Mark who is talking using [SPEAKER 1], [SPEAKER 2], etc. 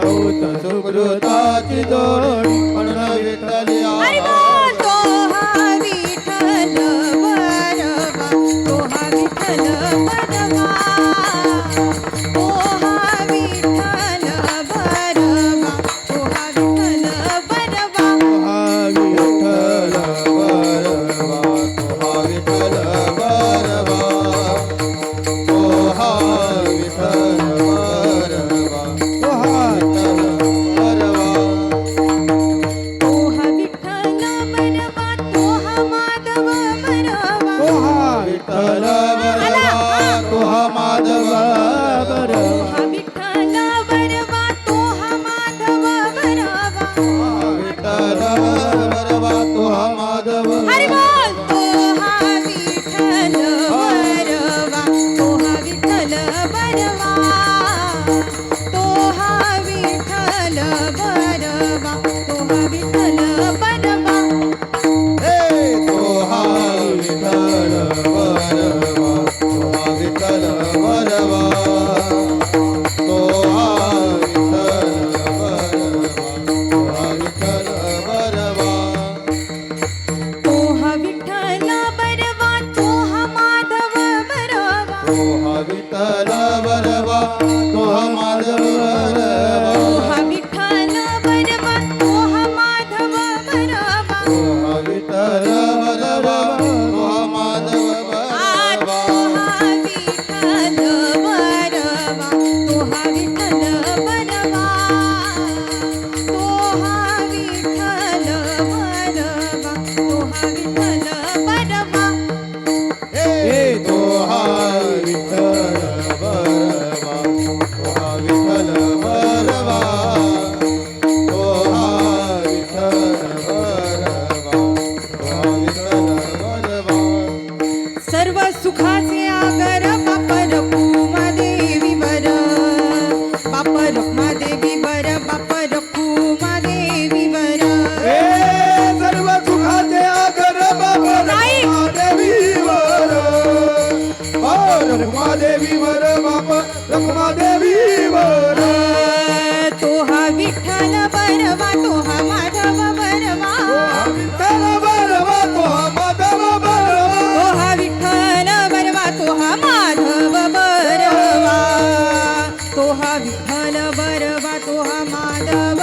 [SPEAKER 1] ભૂત
[SPEAKER 2] સુકૃતા ચિદોડ પણ વિઠલિયા विठ्ठल
[SPEAKER 1] बरवा तो हा माधव
[SPEAKER 2] विठ्ठल बरवा तो हा माधव बरवा
[SPEAKER 1] ओ हा
[SPEAKER 2] विठ्ठल तो हा माधव
[SPEAKER 1] बरवा तो हा विठ्ठल तो हा माधव